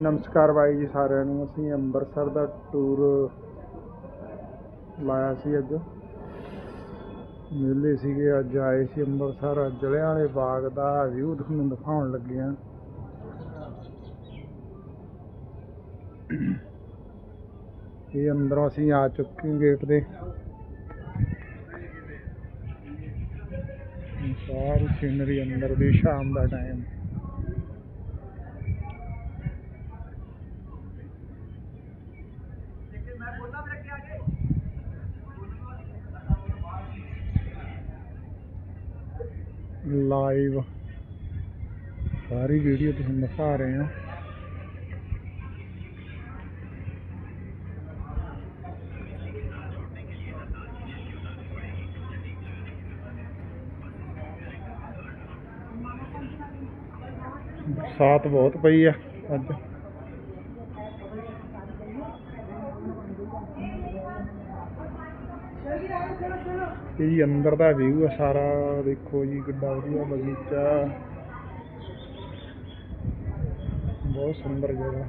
ਨਮਸਕਾਰ ਬਾਈ ਜੀ ਸਾਰਿਆਂ ਨੂੰ। ਅਸੀਂ ਅੰਮ੍ਰਿਤਸਰ ਦਾ ਟੂਰ ਲਾਇਆ ਸੀ ਅੱਜ। ਮੇਲੇ ਸੀਗੇ, ਅੱਜ ਆਏ ਸੀ ਅੰਮ੍ਰਿਤਸਰ। ਜਲਿਆਂ ਵਾਲੇ ਬਾਗ ਦਾ ਵਿਊ ਤੁਹਾਨੂੰ ਦਿਖਾਉਣ ਲੱਗੇ ਹਾਂ। ਇਹ ਅੰਦਰੋਂ ਅਸੀਂ ਆ ਚੁੱਕੇ ਗੇਟ ਦੇ ਸਾਰੀ ਸੀਨਰੀ ਅੰਦਰ ਦੀ ਸ਼ਾਮ ਦਾ ਟਾਈਮ ਲਾਈਵ ਸਾਰੀ ਵੀਡੀਓ ਤੁਹਾਨੂੰ ਦਿਖਾ ਰਹੇ ਹਾਂ। ਬਰਸਾਤ ਬਹੁਤ ਪਈ ਆ ਅੱਜ। ਇਹ ਜੀ ਅੰਦਰ ਦਾ ਵਿਊ ਆ ਸਾਰਾ ਦੇਖੋ ਜੀ ਕਿੱਡਾ ਵਧੀਆ ਬਗੀਚਾ ਬਹੁਤ ਸੁੰਦਰ ਜਗ੍ਹਾ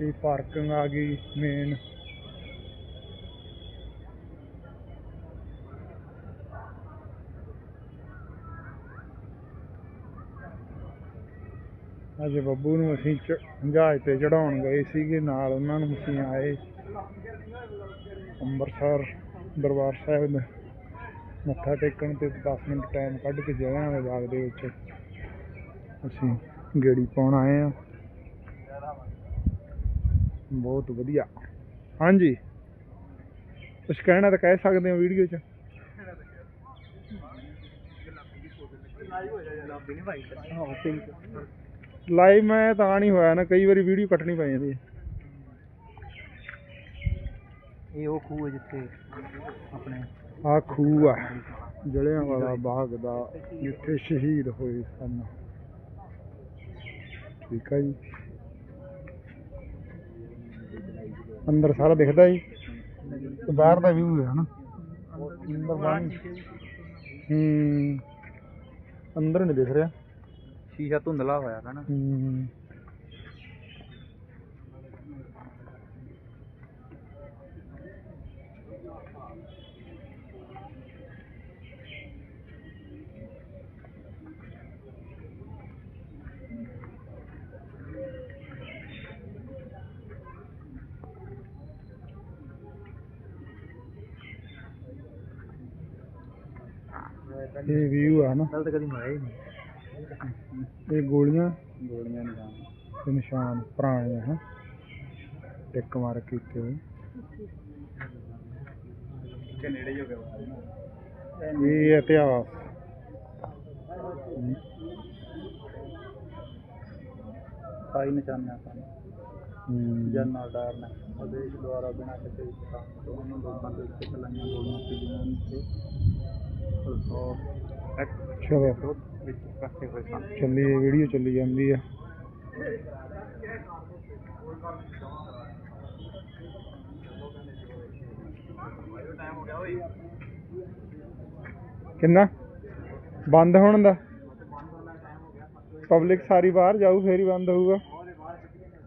ਇਹ ਪਾਰਕਿੰਗ ਆ ਗਈ ਮੇਨ ਅੱਜ ਬੱਬੂ ਨੂੰ ਅਸੀਂ ਜਹਾਜ਼ ਤੇ ਚੜਾਉਣ ਗਏ ਸੀਗੇ ਨਾਲ ਉਹਨਾਂ ਨੂੰ ਅਸੀਂ ਆਏ ਅੰਮ੍ਰਿਤਸਰ ਦਰਬਾਰ ਸਾਹਿਬ। ਦੇ ਮੱਥਾ ਟੇਕਣ ਤੇ 10 ਮਿੰਟ ਟਾਈਮ ਕੱਢ ਕੇ ਜਲਿਆਂ ਵਾਲੇ ਬਾਗ ਦੇ ਵਿੱਚ ਅਸੀਂ ਗੇੜੀ ਪਾਉਣ ਆਏ ਆ ਬਹੁਤ ਵਧੀਆ। ਹਾਂਜੀ। ਕੁਛ ਕਹਿਣਾ ਤਾਂ ਕਹਿ ਸਕਦੇ ਹੋ ਵੀਡੀਓ 'ਚ? ਲਾਈਵ ਮੈਂ ਤਾਂ ਨਹੀਂ ਹੋਇਆ ਨਾ ਕਈ ਵਾਰੀ ਵੀਡੀਓ ਕੱਟਣੀ ਪੈ ਜਾਂਦੀ ਹੈ ਇਹ ਉਹ ਖੂਹ ਹੈ ਜਿੱਥੇ ਆਪਣੇ ਆ ਖੂਹ ਆ ਜਲਿਆਂ ਵਾਲਾ ਬਾਗ ਦਾ ਜਿੱਥੇ ਸ਼ਹੀਦ ਹੋਏ ਸਨ। ਠੀਕ ਆ ਜੀ। ਅੰਦਰ ਸਾਰਾ ਦਿਖਦਾ ਜੀ। ਬਾਹਰ ਦਾ ਵਿਊ ਹੈ ਨਾ। ਅੰਦਰ ਬਾਣੀ ਹੂੰ ਅੰਦਰ ਨਹੀਂ ਦਿਖ ਰਿਹਾ। ਸ਼ੀਸ਼ਾ ਧੁੰਦਲਾ ਹੋਇਆ ਹੈ ਨਾ। ਹੂੰ ਇਹ ਵਿਊ ਆ ਨਾ। ਕੱਲ ਤਾਂ ਕਦੀ ਮਾਇਆ ਹੀ ਨਹੀਂ। ਇਹ ਗੋਲੀਆਂ? ਗੋਲੀਆਂ ਨਿਗਾਹ ਤੇ ਨਿਸ਼ਾਨ ਪੁਰਾਣੇ ਹਨ ਟਿੱਕ ਮਾਰ ਕੀਤੇ ਹੋਏ। ਕਿ ਨੇੜੇ ਹੀ ਹੋ ਗਿਆ ਇਹ ਇਤਿਹਾਸ। ਸਾਈ ਨਿਸ਼ਾਨਾ ਸਨ ਹਮ, ਜਨਰਲ ਡਾਇਰ ਨੇ ਆਦੇਸ਼ ਦੁਆਰਾ ਬਿਨਾਂ ਕਿਸੇ ਕੰਮ ਤੋਂ ਉਹਨਾਂ ਲੋਕਾਂ ਦੇ ਉੱਤੇ ਚਲਾਈਆਂ ਗੋਲੀਆਂ ਸੀ ਜਿਨ੍ਹਾਂ ਨੇ ਸੋ ਚਲੋ ਚੱਲੀ ਇਹ ਵੀਡੀਓ ਚੱਲੀ ਜਾਂਦੀ ਆ। ਕਿੰਨਾ? ਬੰਦ ਹੋਣ ਦਾ? ਪਬਲਿਕ ਸਾਰੀ ਬਾਹਰ ਜਾਊ, ਫੇਰ ਹੀ ਬੰਦ ਹੋਊਗਾ।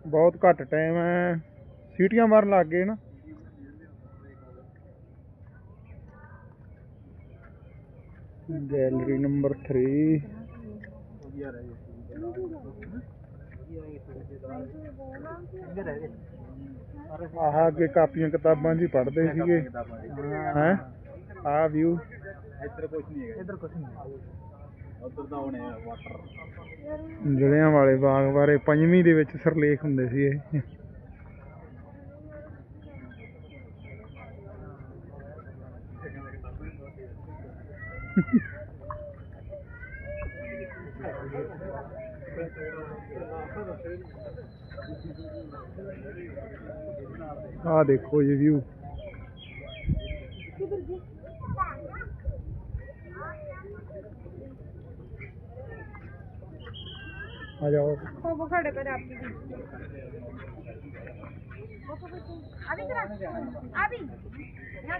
ਬਹੁਤ ਘੱਟ ਟਾਈਮ ਹੈ। ਸੀਟੀਆਂ ਮਾਰਨ ਲੱਗ ਗਏ ਨਾ। ਗੈਲਰੀ ਨੰਬਰ 3 ਵਧੀਆ ਰਹੇ ਆਹ ਅੱਗੇ ਕਾਪੀਆਂ ਕਿਤਾਬਾਂ ਜੀ ਪੜ੍ਹਦੇ ਸੀਗੇ। ਹੈ? ਆਹ ਵਿਊ ਇੱਧਰ ਕੁਝ ਨਹੀਂ ਹੈਗਾ। ਇੱਧਰ ਕੁਝ ਨਹੀਂ ਉੱਧਰ ਤਾਂ ਹੋਣੇ ਵਾਟਰ ਜਲਿਆਂ ਵਾਲੇ ਬਾਗ ਬਾਰੇ ਪੰਜਵੀਂ ਦੇ ਵਿੱਚ ਸਿਰਲੇਖ ਹੁੰਦੇ ਸੀ ਇਹ। ਆਹ ਦੇਖੋ ਜੀ ਵਿਊ ਆ ਜਾਓ वो वो खड़े कर आपकी भी अभी चला अभी यहाँ